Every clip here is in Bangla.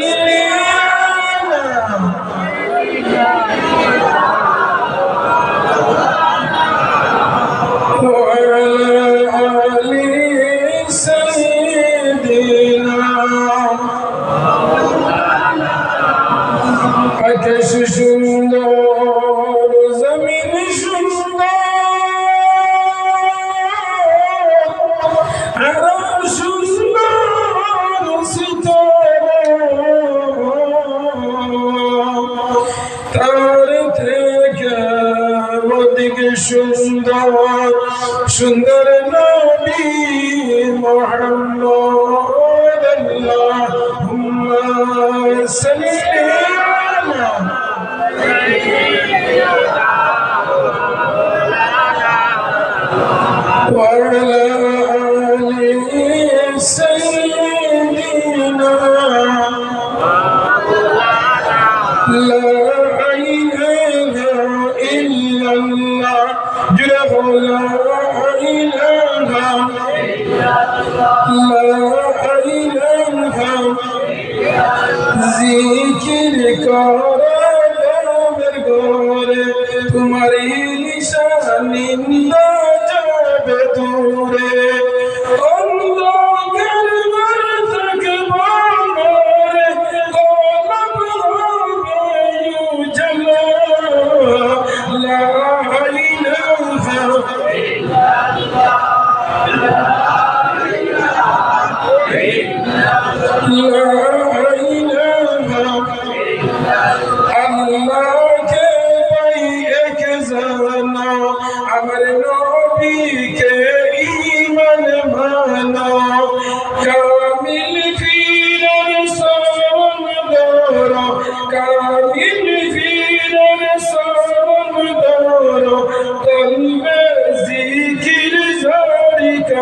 Spirit করার ঘরে তোমার নিশানি না যাবে দূরে অন্ধকার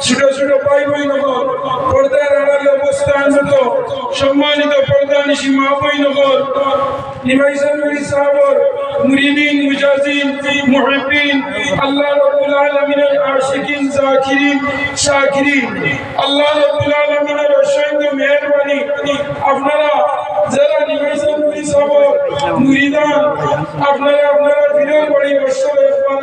ছোট ছোট ভাই বইনগর পর্দার আড়ালে অবস্থানরত সম্মানিত পর্দা নিশি মা বইনগর নিমাইসান মুরি সাহাবর, মুরিদিন, মুজাজিন মুহিবিন আপনারা আপনারা আপনারা বাড়ি বছরে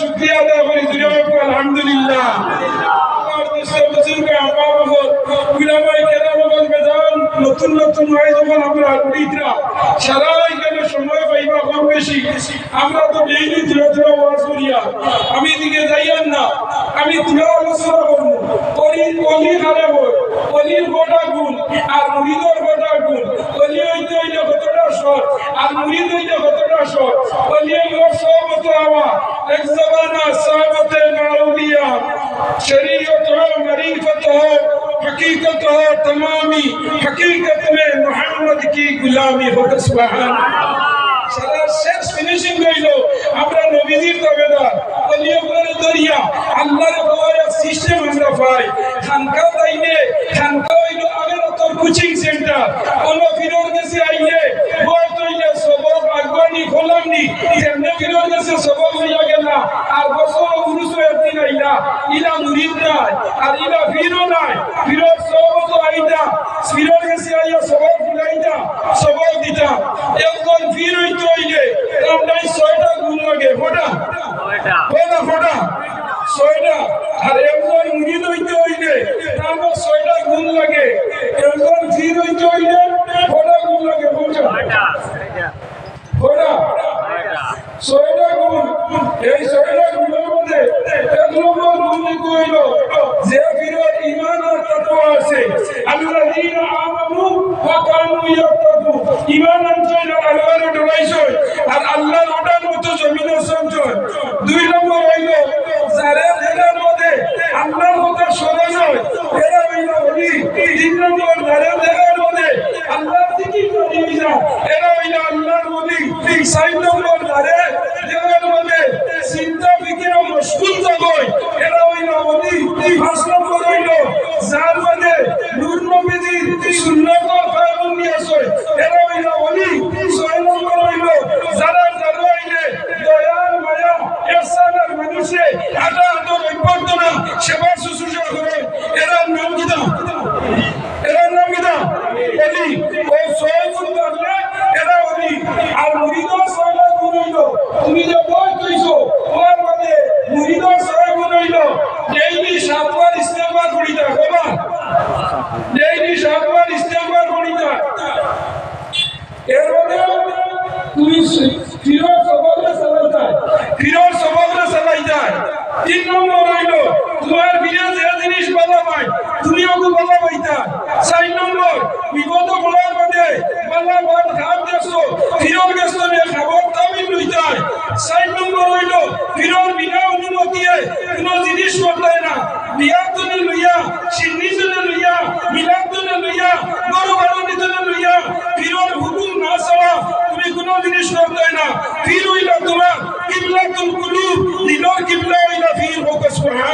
শুক্রিয়া আদায় করি। আলহামদুলিল্লাহ। নতুন নতুন হয় যখন আমরা উড়িদরা সারা এখানে সময় পাইবা কম বেশি, আমরা তো ডেইলি ধীরে ধীরে ওয়াজ করিয়া, আমি এদিকে যাইয়ান না, আমি তুলা আলোচনা করব। অলি অলি হারে বল, অলির গোটা গুণ, আর মুড়িদর গোটা গুণ। অলি হইতে হইলে কতটা সর আর মুড়িদ হইলে কতটা সর হওয়া এক জবানা সাহবতে মাউলিয়া शरीयत हो मरीफत हो हकीकत हो तमामी हकीकत में मोहम्मद की गुलामी हो सुभान সারা শেষ ফিনিশিং হইল আমরা নবীজির দাবেদার অলিয় করে দরিয়া আল্লাহর পাওয়ার সিস্টেম আমরা পাই খানকা তাইলে খানকা হইল আগেরতর কোচিং সেন্টার কোন ফিরোর কাছে আইলে বয় তৈলে সবক আগবানি খোলামনি তেমনি ফিরোর কাছে সবক হইয়া আর বছর উনিশশো একদিন আইলা ইলা মুরিদ নাই, আর ইলা ফিরো নাই। ফিরোর সবক আইতা। ফিরোর কাছে আইয়া সবক ফুলাইতা সবক দিতা। একজন ফির হইতে হইলে আমরা ছয়টা গুণ লাগে, ফোটা। ফোটা ফোটা। ছয়টা। আর একজন মুরিদ হইতে হইলে আমরা ছয়টা গুণ লাগে। একজন ফির হইতে হইলে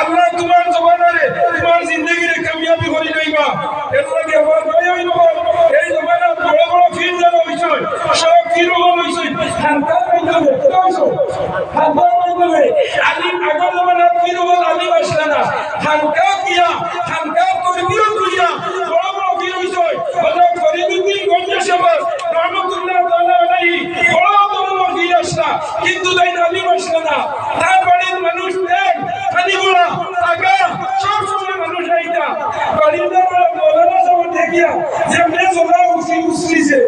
আল্লাহ তোমার জমানারে তোমার জিন্দগিরে কামিয়াবি করে লইবা। এর লাগে আমার ভয় হইল এই জমানা বড় বড় ফিল যারা হইছে, সব ফির হল হইছে। মাধ্যমে হইছো হান্তার মাধ্যমে আলিম আগর জমানা ফির হল আলিম আসলে না। হানকা কিয়া হানকা তরবিয়ত করিয়া বড় বড় ফির হইছে হযরত ফরিদুদ্দিন গঞ্জে সাহেব রহমাতুল্লাহ তাআলা আলাইহি বড় বড় ফির আসলা কিন্তু তাই আলিম আসলে না তার বাড়ির মানুষ দেখ খানিগুলা টাকা সব সময় মানুষ আইতা বাড়ির মৌলানা সাহেব দেখিয়া যেমনি সোনা উসি উসলিছে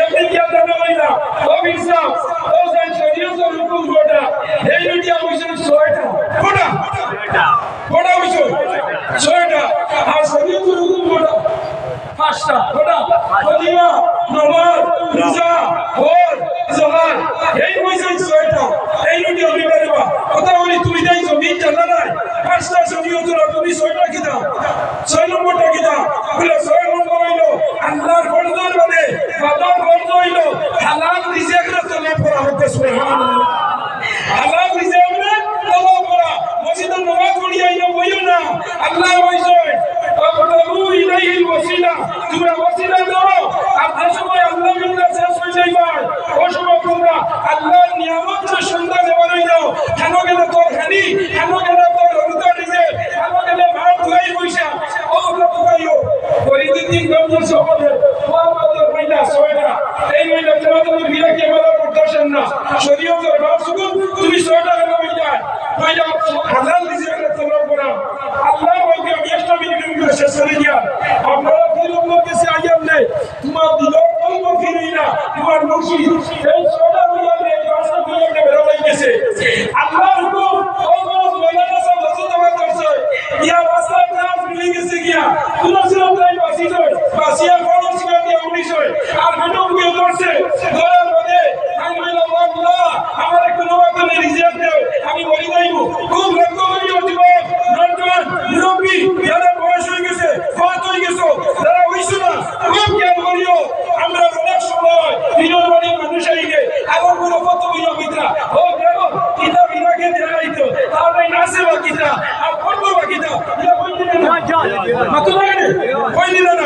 এমনি কি আপনারা হইলা ও বিরসা ও যাই শরীয়তের হুকুম গোটা এই মিডিয়া হইছে ছয়টা। গোটা গোটা হইছে ছয়টা। আর শরীয়তের হুকুম গোটা পাঁচটা। গোটা ফতিমা এই এই মিডিয়া হইতে পারবা কথা বলি, তুমি যাই জমিন জানা নাই। পাঁচটা শরীয়তের তুমি ছয়টা কিতা ছয় নম্বরটা ছয় নম্বর হইল, আল্লাহর ফরজের বাদে বাবার ফরজ হইল, হালাল রিজিকরে তলব করা হতে সুবহানাল্লাহ হালাল রিজিকরে তলব করা। মসজিদে নামাজ পড়ি আইনা বইও না। আল্লাহ দুই নম্বর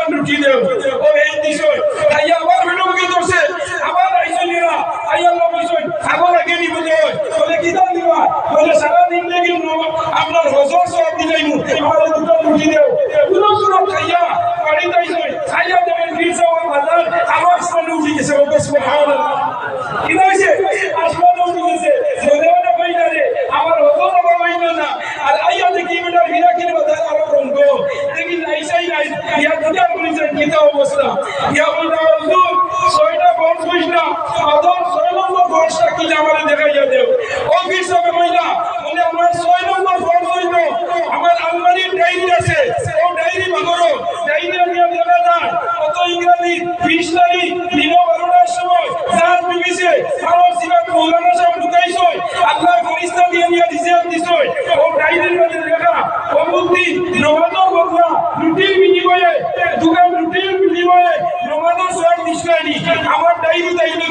দোকান রুটি দেও ওর এই দিছ আইয়া আবার বেটুকে ধরছে আবার আইসনিরা আইয়া লবিছই খাবার আগে নিব দেও বলে কি দাম দিবা বলে সারা দিন লাগি আপনার হজর সব দিলাইমু এবারে দুটো রুটি দেও কোন সুরত খাইয়া বাড়ি যাইছই খাইয়া দেবেন ফিরছাও বাজার আবার সামনে উঠে গেছে সুবহানাল্লাহ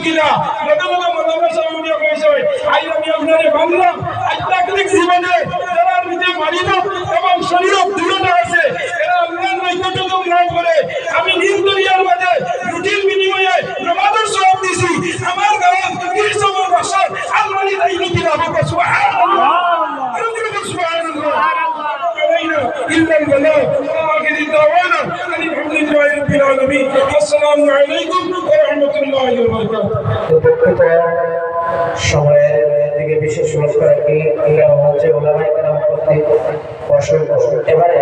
কিনা মোটা মোটা মন্দানা সমিতি কইছে আই আমি আপনারে বাংলা আধ্যাত্মিক জীবনে যারা নিজে মানিব এবং শরীর দৃঢ়তা আছে এরা আপনার নৈকট্য গ্রহণ করে আমি নিজ দুনিয়ার মাঝে রুটির বিনিময়ে প্রমাণের সব দিছি আমার গাঁও তিরিশ নম্বর বাসার আলমারি তাই নীতি লাভ করছ সুবহানাল্লাহ সুবহানাল্লাহ ইল্লাল বালাগ রবিল আলমী আসসালামু আলাইকুম ওয়া রাহমাতুল্লাহি ওয়া বারাকাতুহু। সময়ের থেকে বিশেষ পুরস্কার কি আমরা হচ্ছে ওলামায়ে কেরাম উপস্থিত এবারে